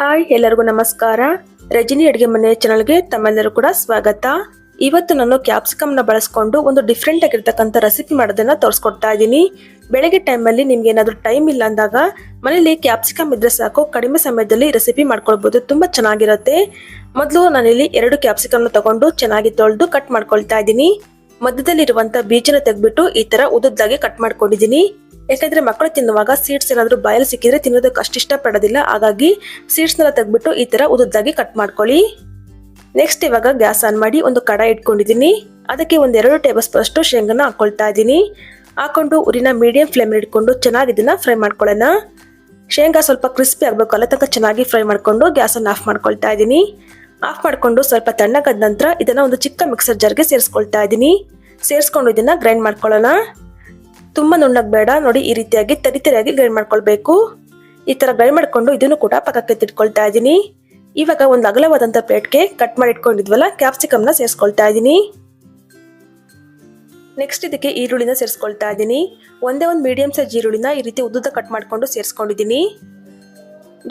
Hi, ಎಲ್ಲರಿಗೂ ನಮಸ್ಕಾರ. ರಜಿನಿ ಅಡುಗೆ ಮನೆ ಚಾನಲ್ಗೆ ತಮ್ಮೆಲ್ಲರೂ ಕೂಡ ಸ್ವಾಗತ. ಇವತ್ತು ನಾನು ಕ್ಯಾಪ್ಸಿಕಮ್ನ ಬಳಸ್ಕೊಂಡು ಒಂದು ಡಿಫ್ರೆಂಟ್ ಆಗಿರ್ತಕ್ಕಂಥ ರೆಸಿಪಿ ಮಾಡೋದನ್ನ ತೋರಿಸ್ಕೊಡ್ತಾ ಇದ್ದೀನಿ. ಬೆಳಗ್ಗೆ ಟೈಮಲ್ಲಿ ನಿಮ್ಗೆ ಏನಾದರೂ ಟೈಮ್ ಇಲ್ಲ ಅಂದಾಗ ಮನೇಲಿ ಕ್ಯಾಪ್ಸಿಕಮ್ ಇದ್ರೆ ಸಾಕು, ಕಡಿಮೆ ಸಮಯದಲ್ಲಿ ರೆಸಿಪಿ ಮಾಡ್ಕೊಳ್ಬೋದು, ತುಂಬ ಚೆನ್ನಾಗಿರುತ್ತೆ. ಮೊದಲು ನಾನಿಲ್ಲಿ ಎರಡು ಕ್ಯಾಪ್ಸಿಕಮ್ನ ತಗೊಂಡು ಚೆನ್ನಾಗಿ ತೊಳೆದು ಕಟ್ ಮಾಡ್ಕೊಳ್ತಾ ಇದ್ದೀನಿ. ಮಧ್ಯದಲ್ಲಿರುವಂಥ ಬೀಜನ ತೆಗೆದ್ಬಿಟ್ಟು ಈ ಥರ ಉದ್ದದ್ದಾಗಿ ಕಟ್ ಮಾಡ್ಕೊಂಡಿದ್ದೀನಿ. ಯಾಕಂದ್ರೆ ಮಕ್ಕಳು ತಿನ್ನುವಾಗ ಸೀಡ್ಸ್ ಏನಾದರೂ ಬಾಯಲ್ಲಿ ಸಿಕ್ಕಿದ್ರೆ ತಿನ್ನೋದಕ್ಕೆ ಅಷ್ಟು ಇಷ್ಟಪಡೋದಿಲ್ಲ. ಹಾಗಾಗಿ ಸೀಡ್ಸ್ನೆಲ್ಲ ತೆಗೆದ್ಬಿಟ್ಟು ಈ ಥರ ಉದ್ದಾಗಿ ಕಟ್ ಮಾಡ್ಕೊಳ್ಳಿ. ನೆಕ್ಸ್ಟ್ ಇವಾಗ ಗ್ಯಾಸ್ ಆನ್ ಮಾಡಿ ಒಂದು ಕಡ ಇಟ್ಕೊಂಡಿದ್ದೀನಿ. ಅದಕ್ಕೆ ಒಂದೆರಡು ಟೇಬಲ್ ಸ್ಪೂನ್ ಅಷ್ಟು ಶೇಂಗಾನ ಹಾಕೊಳ್ತಾ ಇದ್ದೀನಿ. ಹಾಕೊಂಡು ಉರಿನ ಮೀಡಿಯಂ ಫ್ಲೇಮ್ ಇಟ್ಕೊಂಡು ಚೆನ್ನಾಗಿ ಇದನ್ನ ಫ್ರೈ ಮಾಡ್ಕೊಳ್ಳೋಣ. ಶೇಂಗಾ ಸ್ವಲ್ಪ ಕ್ರಿಸ್ಪಿ ಆಗಬೇಕು ಅಲ್ಲ ತನಕ ಚೆನ್ನಾಗಿ ಫ್ರೈ ಮಾಡಿಕೊಂಡು ಗ್ಯಾಸನ್ನು ಆಫ್ ಮಾಡ್ಕೊಳ್ತಾ ಇದ್ದೀನಿ. ಆಫ್ ಮಾಡಿಕೊಂಡು ಸ್ವಲ್ಪ ತಣ್ಣಗಾದ ನಂತರ ಇದನ್ನು ಒಂದು ಚಿಕ್ಕ ಮಿಕ್ಸರ್ ಜಾರ್ಗೆ ಸೇರಿಸ್ಕೊಳ್ತಾ ಇದ್ದೀನಿ. ಸೇರಿಸ್ಕೊಂಡು ಇದನ್ನು ಗ್ರೈಂಡ್ ಮಾಡ್ಕೊಳ್ಳೋಣ. ತುಂಬ ನುಣ್ಣಗೆ ಬೇಡ. ನೋಡಿ, ಈ ರೀತಿಯಾಗಿ ತರಿತರಿಯಾಗಿ ಗ್ರೈಂಡ್ ಮಾಡ್ಕೊಳ್ಬೇಕು. ಈ ಥರ ಗ್ರೈಂಡ್ ಮಾಡಿಕೊಂಡು ಇದನ್ನು ಕೂಡ ಪಕ್ಕಕ್ಕೆ ತಿಟ್ಕೊಳ್ತಾ ಇದ್ದೀನಿ. ಇವಾಗ ಒಂದು ಅಗಲವಾದಂಥ ಪ್ಲೇಟ್ಗೆ ಕಟ್ ಮಾಡಿ ಇಟ್ಕೊಂಡಿದ್ವಲ್ಲ ಕ್ಯಾಪ್ಸಿಕಮ್ನ ಸೇರಿಸ್ಕೊಳ್ತಾ ಇದ್ದೀನಿ. ನೆಕ್ಸ್ಟ್ ಇದಕ್ಕೆ ಈರುಳ್ಳಿನ ಸೇರಿಸ್ಕೊಳ್ತಾ ಇದ್ದೀನಿ. ಒಂದೇ ಒಂದು ಮೀಡಿಯಂ ಸೈಜ್ ಈರುಳ್ಳಿನ ಈ ರೀತಿ ಉದ್ದುದ ಕಟ್ ಮಾಡಿಕೊಂಡು ಸೇರಿಸ್ಕೊಂಡಿದ್ದೀನಿ.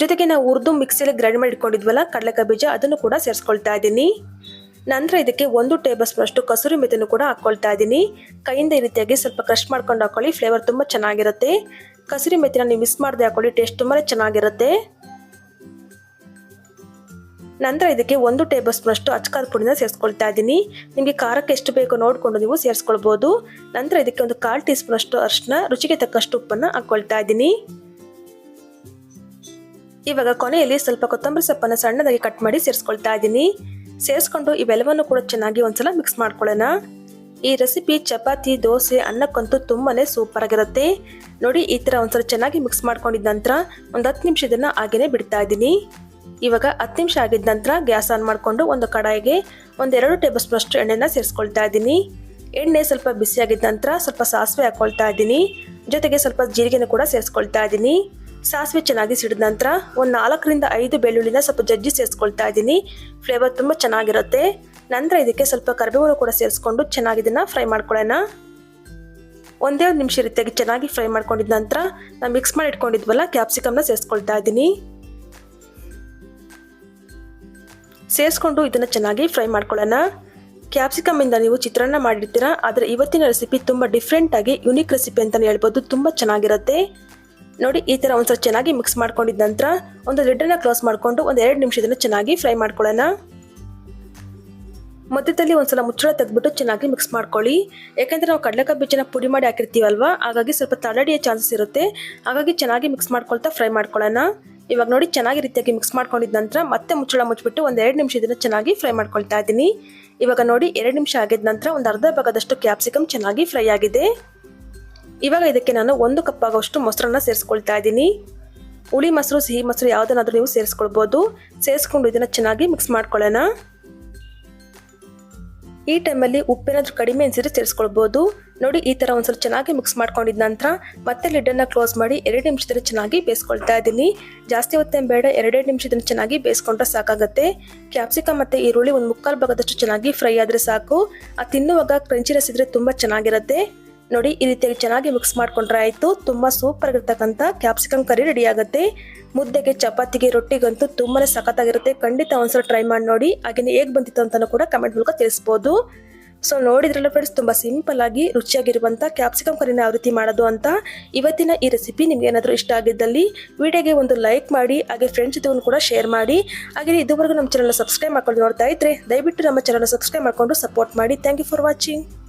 ಜೊತೆಗೆ ನಾವು ಉರ್ದು ಮಿಕ್ಸಿಯಲ್ಲಿ ಗ್ರೈಂಡ್ ಮಾಡಿ ಇಟ್ಕೊಂಡಿದ್ವಲ್ಲ, ಕಡಲೆಕಾಯಿ ಬೀಜ, ಅದನ್ನು ಕೂಡ ಸೇರಿಸ್ಕೊಳ್ತಾ ಇದ್ದೀನಿ. ನಂತರ ಇದಕ್ಕೆ ಒಂದು ಟೇಬಲ್ ಸ್ಪೂನ್ ಅಷ್ಟು ಕಸೂರಿ ಮೆಥನ್ನು ಕೂಡ ಹಾಕ್ಕೊಳ್ತಾ ಇದ್ದೀನಿ. ಕೈಯಿಂದ ಈ ರೀತಿಯಾಗಿ ಸ್ವಲ್ಪ ಕ್ರಶ್ ಮಾಡ್ಕೊಂಡು ಹಾಕೊಳ್ಳಿ ಫ್ಲೇವರ್ ತುಂಬ ಚೆನ್ನಾಗಿರುತ್ತೆ. ಕಸೂರಿ ಮೆಥಿನ ನೀವು ಮಿಸ್ ಮಾಡದೆ ಹಾಕೊಳ್ಳಿ ಟೇಸ್ಟ್ ತುಂಬಾ ಚೆನ್ನಾಗಿರುತ್ತೆ. ನಂತರ ಇದಕ್ಕೆ ಒಂದು ಟೇಬಲ್ ಸ್ಪೂನ್ ಅಷ್ಟು ಅಚ್ಕಾದ ಪುಡಿನ ಸೇರಿಸ್ಕೊಳ್ತಾ ಇದ್ದೀನಿ. ನಿಮಗೆ ಖಾರಕ್ಕೆ ಎಷ್ಟು ಬೇಕೋ ನೋಡಿಕೊಂಡು ನೀವು ಸೇರಿಸ್ಕೊಳ್ಬೋದು. ನಂತರ ಇದಕ್ಕೆ ಒಂದು ಕಾಲು ಟೀ ಸ್ಪೂನ್ ಅಷ್ಟು ಅರಿಶಿನ ರುಚಿಗೆ ತಕ್ಕಷ್ಟು ಉಪ್ಪನ್ನು ಹಾಕ್ಕೊಳ್ತಾ ಇದ್ದೀನಿ. ಇವಾಗ ಕೊನೆಯಲ್ಲಿ ಸ್ವಲ್ಪ ಕೊತ್ತಂಬರಿ ಸೊಪ್ಪನ್ನು ಸಣ್ಣದಾಗಿ ಕಟ್ ಮಾಡಿ ಸೇರಿಸ್ಕೊಳ್ತಾ ಇದ್ದೀನಿ. ಸೇರಿಸ್ಕೊಂಡು ಇವೆಲ್ಲವನ್ನು ಕೂಡ ಚೆನ್ನಾಗಿ ಒಂದ್ಸಲ ಮಿಕ್ಸ್ ಮಾಡ್ಕೊಳ್ಳೋಣ. ಈ ರೆಸಿಪಿ ಚಪಾತಿ, ದೋಸೆ, ಅನ್ನಕ್ಕಂತೂ ತುಂಬಾನೇ ಸೂಪರ್ ಆಗಿರುತ್ತೆ. ನೋಡಿ, ಈ ಥರ ಒಂದ್ಸಲ ಚೆನ್ನಾಗಿ ಮಿಕ್ಸ್ ಮಾಡ್ಕೊಂಡಿದ ನಂತರ ಒಂದು ಹತ್ತು ನಿಮಿಷ ಇದನ್ನು ಹಾಗೇನೆ ಬಿಡ್ತಾ ಇದ್ದೀನಿ. ಇವಾಗ ಹತ್ತು ನಿಮಿಷ ಆಗಿದ ನಂತರ ಗ್ಯಾಸ್ ಆನ್ ಮಾಡಿಕೊಂಡು ಒಂದು ಕಡಾಯಿಗೆ ಒಂದೆರಡು ಟೇಬಲ್ ಸ್ಪೂನ್ ಅಷ್ಟು ಎಣ್ಣೆನ ಸೇರಿಸ್ಕೊಳ್ತಾ ಇದ್ದೀನಿ. ಎಣ್ಣೆ ಸ್ವಲ್ಪ ಬಿಸಿ ಆಗಿದ ನಂತರ ಸ್ವಲ್ಪ ಸಾಸಿವೆ ಹಾಕ್ಕೊಳ್ತಾ ಇದ್ದೀನಿ. ಜೊತೆಗೆ ಸ್ವಲ್ಪ ಜೀರಿಗೆನ ಕೂಡ ಸೇರಿಸ್ಕೊಳ್ತಾ ಇದ್ದೀನಿ. ಸಾಸಿವೆ ಚೆನ್ನಾಗಿ ಸಿಡಿದ ನಂತರ ಒಂದು ನಾಲ್ಕರಿಂದ ಐದು ಬೆಳ್ಳುಳ್ಳಿನ ಸ್ವಲ್ಪ ಜಜ್ಜಿ ಸೇರಿಸ್ಕೊಳ್ತಾ ಇದ್ದೀನಿ. ಫ್ಲೇವರ್ ತುಂಬ ಚೆನ್ನಾಗಿರುತ್ತೆ. ನಂತರ ಇದಕ್ಕೆ ಸ್ವಲ್ಪ ಕರಿಬೇವು ಕೂಡ ಸೇರಿಸ್ಕೊಂಡು ಚೆನ್ನಾಗಿ ಇದನ್ನು ಫ್ರೈ ಮಾಡ್ಕೊಳ್ಳೋಣ. ಒಂದೇ ಒಂದು ನಿಮಿಷ ರೀತಿಯಾಗಿ ಚೆನ್ನಾಗಿ ಫ್ರೈ ಮಾಡ್ಕೊಂಡಿದ ನಂತರ ನಾವು ಮಿಕ್ಸ್ ಮಾಡಿ ಇಟ್ಕೊಂಡಿದ್ವಲ್ಲ ಕ್ಯಾಪ್ಸಿಕಮ್ನ ಸೇರಿಸ್ಕೊಳ್ತಾ ಇದ್ದೀನಿ. ಸೇರಿಸ್ಕೊಂಡು ಇದನ್ನು ಚೆನ್ನಾಗಿ ಫ್ರೈ ಮಾಡ್ಕೊಳ್ಳೋಣ. ಕ್ಯಾಪ್ಸಿಕಮ್ಮಿಂದ ನೀವು ಚಿತ್ರಾನ್ನ ಮಾಡಿರ್ತೀರಾ, ಆದರೆ ಇವತ್ತಿನ ರೆಸಿಪಿ ತುಂಬ ಡಿಫ್ರೆಂಟಾಗಿ ಯುನೀಕ್ ರೆಸಿಪಿ ಅಂತಲೇ ಹೇಳ್ಬೋದು, ತುಂಬ ಚೆನ್ನಾಗಿರುತ್ತೆ. ನೋಡಿ, ಈ ಥರ ಒಂದ್ಸಲ ಚೆನ್ನಾಗಿ ಮಿಕ್ಸ್ ಮಾಡ್ಕೊಂಡಿದ ನಂತರ ಒಂದು ಲಿಡ್ಡನ್ನು ಕ್ಲೋಸ್ ಮಾಡಿಕೊಂಡು ಒಂದು ಎರಡು ನಿಮಿಷ ಇದನ್ನು ಚೆನ್ನಾಗಿ ಫ್ರೈ ಮಾಡ್ಕೊಳ್ಳೋಣ. ಮಧ್ಯದಲ್ಲಿ ಒಂದ್ಸಲ ಮುಚ್ಚಳ ತೆಗೆದ್ಬಿಟ್ಟು ಚೆನ್ನಾಗಿ ಮಿಕ್ಸ್ ಮಾಡ್ಕೊಳ್ಳಿ. ಯಾಕೆಂದರೆ ನಾವು ಕಡಲೆಕಾಯಿ ಬೀಜನ ಪುಡಿ ಮಾಡಿ ಹಾಕಿರ್ತೀವಲ್ವಾ, ಹಾಗಾಗಿ ಸ್ವಲ್ಪ ತಳಡಿಯ ಚಾನ್ಸಸ್ ಇರುತ್ತೆ. ಹಾಗಾಗಿ ಚೆನ್ನಾಗಿ ಮಿಕ್ಸ್ ಮಾಡ್ಕೊಳ್ತಾ ಫ್ರೈ ಮಾಡ್ಕೊಳ್ಳೋಣ. ಇವಾಗ ನೋಡಿ, ಚೆನ್ನಾಗಿ ರೀತಿಯಾಗಿ ಮಿಕ್ಸ್ ಮಾಡ್ಕೊಂಡಿದ ನಂತರ ಮತ್ತೆ ಮುಚ್ಚಳ ಮುಚ್ಚಿಬಿಟ್ಟು ಒಂದು ಎರಡು ನಿಮಿಷ ಚೆನ್ನಾಗಿ ಫ್ರೈ ಮಾಡ್ಕೊಳ್ತಾ ಇದ್ದೀನಿ. ಇವಾಗ ನೋಡಿ, ಎರಡು ನಿಮಿಷ ಆಗಿದ ನಂತರ ಒಂದು ಅರ್ಧ ಭಾಗದಷ್ಟು ಕ್ಯಾಪ್ಸಿಕಮ್ ಚೆನ್ನಾಗಿ ಫ್ರೈ ಆಗಿದೆ. ಇವಾಗ ಇದಕ್ಕೆ ನಾನು ಒಂದು ಕಪ್ ಆಗೋಷ್ಟು ಮೊಸರನ್ನ ಸೇರಿಸ್ಕೊಳ್ತಾ ಇದ್ದೀನಿ. ಹುಳಿ ಮೊಸರು, ಸಿಹಿ ಮೊಸರು ಯಾವುದನ್ನಾದರೂ ನೀವು ಸೇರಿಸ್ಕೊಳ್ಬೋದು. ಸೇರಿಸ್ಕೊಂಡು ಇದನ್ನು ಚೆನ್ನಾಗಿ ಮಿಕ್ಸ್ ಮಾಡ್ಕೊಳ್ಳೋಣ. ಈ ಟೈಮಲ್ಲಿ ಉಪ್ಪೇನಾದರೂ ಕಡಿಮೆ ಅನಿಸಿದ್ರೆ ಸೇರಿಸ್ಕೊಳ್ಬೋದು. ನೋಡಿ ಈ ಥರ ಒಂದ್ಸಲ ಚೆನ್ನಾಗಿ ಮಿಕ್ಸ್ ಮಾಡ್ಕೊಂಡಿದ ನಂತರ ಮತ್ತೆ ಲಿಡ್ಡನ್ನು ಕ್ಲೋಸ್ ಮಾಡಿ ಎರಡು ನಿಮಿಷದಲ್ಲಿ ಚೆನ್ನಾಗಿ ಬೇಯಿಸ್ಕೊಳ್ತಾ ಇದ್ದೀನಿ. ಜಾಸ್ತಿ ಹೊತ್ತೇನು ಬೇಡ, ಎರಡೆರಡು ನಿಮಿಷದಲ್ಲಿ ಚೆನ್ನಾಗಿ ಬೇಯಿಸ್ಕೊಂಡ್ರೆ ಸಾಕಾಗುತ್ತೆ. ಕ್ಯಾಪ್ಸಿಕಮ್ ಮತ್ತು ಈರುಳ್ಳಿ ಒಂದು ಮುಕ್ಕಾಲು ಭಾಗದಷ್ಟು ಚೆನ್ನಾಗಿ ಫ್ರೈ ಆದರೆ ಸಾಕು. ಆ ತಿನ್ನುವಾಗ ಕ್ರಂಚಿನೆಸ್ ಇದ್ರೆ ತುಂಬ ಚೆನ್ನಾಗಿರುತ್ತೆ. ನೋಡಿ, ಈ ರೀತಿಯಾಗಿ ಚೆನ್ನಾಗಿ ಮಿಕ್ಸ್ ಮಾಡ್ಕೊಂಡ್ರೆ ಆಯಿತು. ತುಂಬ ಸೂಪರ್ ಆಗಿರ್ತಕ್ಕಂಥ ಕ್ಯಾಪ್ಸಿಕಮ್ ಕರಿ ರೆಡಿ ಆಗುತ್ತೆ. ಮುದ್ದೆಗೆ, ಚಪಾತಿಗೆ, ರೊಟ್ಟಿಗಂತೂ ತುಂಬಾ ಸಖತ್ತಾಗಿರುತ್ತೆ. ಖಂಡಿತ ಒಂದ್ಸಲ ಟ್ರೈ ಮಾಡಿ ನೋಡಿ. ಹಾಗೆಯೇ ಹೇಗೆ ಬಂದಿತ್ತು ಅಂತಲೂ ಕೂಡ ಕಮೆಂಟ್ ಮೂಲಕ ತಿಳಿಸ್ಬೋದು. ಸೊ ನೋಡಿದ್ರಲ್ಲ ಫ್ರೆಂಡ್ಸ್ ತುಂಬ ಸಿಂಪಲ್ ಆಗಿ ರುಚಿಯಾಗಿರುವಂಥ ಕ್ಯಾಪ್ಸಿಕಮ್ ಕರಿನ ಯಾವ ರೀತಿ ಮಾಡೋದು ಅಂತ ಇವತ್ತಿನ ಈ ರೆಸಿಪಿ ನಿಮ್ಗೆ ಏನಾದರೂ ಇಷ್ಟ ಆಗಿದ್ದಲ್ಲಿ ವಿಡಿಯೋಗೆ ಒಂದು ಲೈಕ್ ಮಾಡಿ, ಹಾಗೆ ಫ್ರೆಂಡ್ಸ್ ಜೊತೆ ಕೂಡ ಶೇರ್ ಮಾಡಿ. ಹಾಗೆ ಇದುವರೆಗೂ ನಮ್ಮ ಚಾನಲ್ ಸಬ್ಸ್ಕ್ರೈಬ್ ಮಾಡ್ಕೊಂಡು ನೋಡ್ತಾ ಇದ್ರೆ ದಯವಿಟ್ಟು ನಮ್ಮ ಚಾನಲ್ ಸಬ್ಸ್ಕ್ರೈಬ್ ಮಾಡಿಕೊಂಡು ಸಪೋರ್ಟ್ ಮಾಡಿ. Thank you for watching